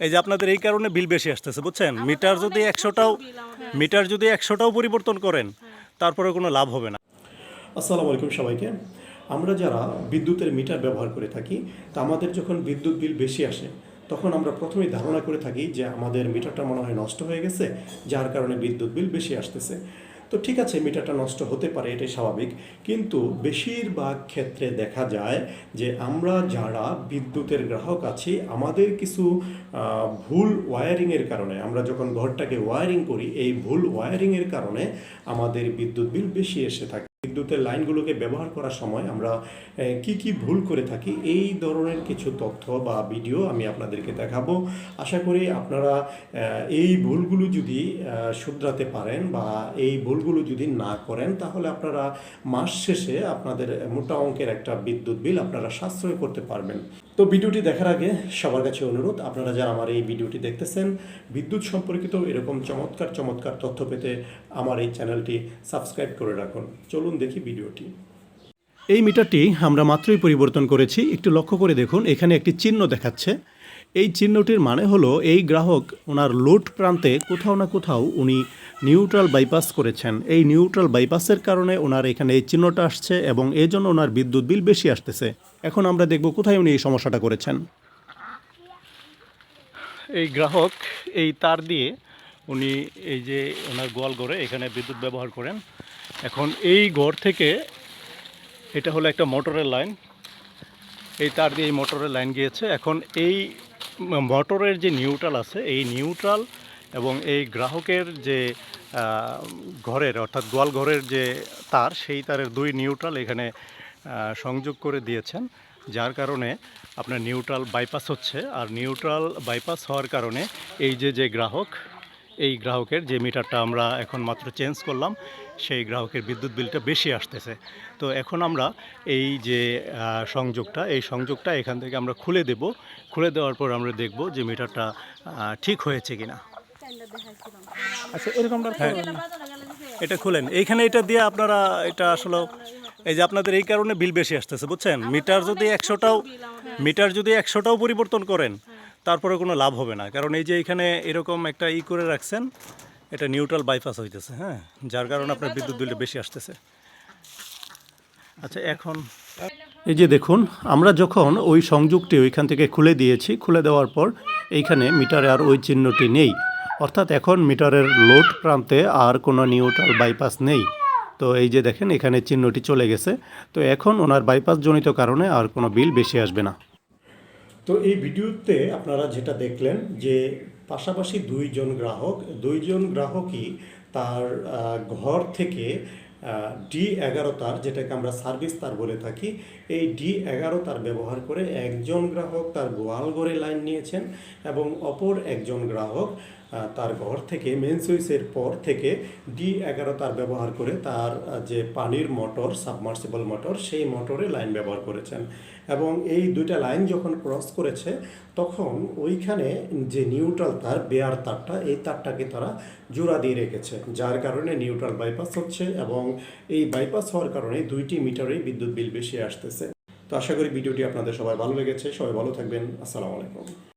এই যে আপনাদের এই কারণে বিল বেশি আসতেছে বুঝছেন? মিটার যদি একশোটাও মিটার যদি একশোটাও পরিবর্তন করেন তারপরে কোনো লাভ হবে না। আসসালামু আলাইকুম সবাইকে। আমরা যারা বিদ্যুতের মিটার ব্যবহার করে থাকি তা আমাদের যখন বিদ্যুৎ বিল বেশি আসে তখন আমরা প্রথমেই ধারণা করে থাকি যে আমাদের মিটারটা মনে হয় নষ্ট হয়ে গেছে যার কারণে বিদ্যুৎ বিল বেশি আসতেছে। তো ঠিক আছে, মিটারটা নষ্ট হতে পারে, এটাই স্বাভাবিক। কিন্তু বেশিরভাগ ক্ষেত্রে দেখা যায় যে আমরা যারা বিদ্যুতের গ্রাহক আছি, আমাদের কিছু ভুল ওয়ারিংয়ের কারণে, আমরা যখন ঘরটাকে ওয়ারিং করি, এই ভুল ওয়ারিংয়ের কারণে আমাদের বিদ্যুৎ বিল বেশি এসে থাকে। বিদ্যুতের লাইনগুলোকে ব্যবহার করার সময় আমরা কি কি ভুল করে থাকি, এই ধরনের কিছু তথ্য বা ভিডিও আমি আপনাদেরকে দেখাবো। আশা করি আপনারা এই ভুলগুলো যদি শুধরাতে পারেন বা এই ভুলগুলো যদি না করেন, তাহলে আপনারা মাস শেষে আপনাদের মোটা অঙ্কের একটা বিদ্যুৎ বিল আপনারা সাশ্রয় করতে পারবেন। তো ভিডিওটি দেখার আগে সবার কাছে অনুরোধ, আপনারা যারা আমার এই ভিডিওটি দেখতেছেন, বিদ্যুৎ সম্পর্কিত এরকম চমৎকার চমৎকার তথ্য পেতে আমার এই চ্যানেলটি সাবস্ক্রাইব করে রাখুন। চলুন দেখি ভিডিওটি। এই মিটারটি আমরা মাত্রই পরিবর্তন করেছি। একটু লক্ষ্য করে দেখুন এখানে একটি চিহ্ন দেখাচ্ছে। এই চিহ্নটির মানে হলো এই গ্রাহক ওনার লোড প্রান্তে কোথাও না কোথাও উনি নিউট্রাল বাইপাস করেছেন। এই নিউট্রাল বাইপাসের কারণে ওনার এখানে এই চিহ্নটা আসছে এবং এই জন্য ওনার বিদ্যুৎ বিল বেশি আসতেছে। এখন আমরা দেখব কোথায় উনি এই সমস্যাটা করেছেন। এই গ্রাহক এই তার দিয়ে উনি এই যে ওনার গোয়াল ঘরে এখানে বিদ্যুৎ ব্যবহার করেন। এখন এই ঘর থেকে এটা হলো একটা মোটরের লাইন। এই তার দিয়ে এই মোটরের লাইন গিয়েছে। এখন এই মোটরের যে নিউট্রাল আছে, এই নিউট্রাল এবং এই গ্রাহকের যে ঘরের অর্থাৎ গোয়াল ঘরের যে তার, সেই তারের দুই নিউট্রাল এখানে সংযোগ করে দিয়েছেন। যার কারণে আপনার নিউট্রাল বাইপাস হচ্ছে। আর নিউট্রাল বাইপাস হওয়ার কারণে এই যে যে গ্রাহক এই গ্রাহকের যে মিটারটা আমরা এখন মাত্র চেঞ্জ করলাম সেই গ্রাহকের বিদ্যুৎ বিলটা বেশি আসতেছে। তো এখন আমরা এই যে সংযোগটা এই সংযোগটা এখান থেকে আমরা খুলে দেব। খুলে দেওয়ার পর আমরা দেখব যে মিটারটা ঠিক হয়েছে কিনা। আচ্ছা এরকমটা এটা খুলেন। এইখানে এটা দিয়ে আপনারা এটা আসলে এই যে আপনাদের এই কারণে বিল বেশি আসতেছে বুঝছেন? মিটার যদি একশোটাও মিটার যদি একশোটাও পরিবর্তন করেন তারপরে কোনো লাভ হবে না। কারণ এই যে এখানে এরকম একটা ই করে রাখছেন, এটা নিউট্রাল বাইপাস হইতেছে হ্যাঁ? যার কারণে আপনার বিদ্যুৎ বিলটা বেশি আসতেছে। আচ্ছা এখন এই যে দেখুন, আমরা যখন ওই সংযোগটি ওইখান থেকে খুলে দিয়েছি, খুলে দেওয়ার পর এইখানে মিটারে আর ওই চিহ্নটি নেই। অর্থাৎ এখন মিটারের লোড প্রান্তে আর কোনো নিউট্রাল বাইপাস নেই। তো এই যে দেখেন, এখানে চিহ্নটি চলে গেছে। তো এখন ওনার বাইপাস জনিত কারণে আর কোনো বিল বেশি আসবে না। তো এই ভিডিওতে আপনারা যেটা দেখলেন যে পাশাপাশি দুইজন গ্রাহক, দুইজন গ্রাহকই তার ঘর থেকে ডি এগারো তার, যেটাকে আমরা সার্ভিস তার বলে থাকি, এই ডি এগারো তার ব্যবহার করে একজন গ্রাহক তার গোয়াল ঘরে লাইন নিয়েছেন এবং অপর একজন গ্রাহক তার ঘর থেকে মেন সুইচের পর থেকে ডি এগারো তার ব্যবহার করে তার যে পানির মোটর সাবমার্সিবল মোটর সেই মোটরে লাইন ব্যবহার করেছেন। এবং এই দুইটা লাইন যখন ক্রস করেছে, তখন ওইখানে যে নিউট্রাল তার বেয়ার তারটা, এই তারটাকে তারা জোড়া দিয়ে রেখেছে, যার কারণে নিউট্রাল বাইপাস হচ্ছে এবং এই বাইপাস হওয়ার কারণে দুইটি মিটারেই বিদ্যুৎ বিল বেশি আসতেছে। তো আশা করি ভিডিওটি আপনাদের সবাই ভালো লেগেছে। সবাই ভালো থাকবেন। আসসালামু আলাইকুম।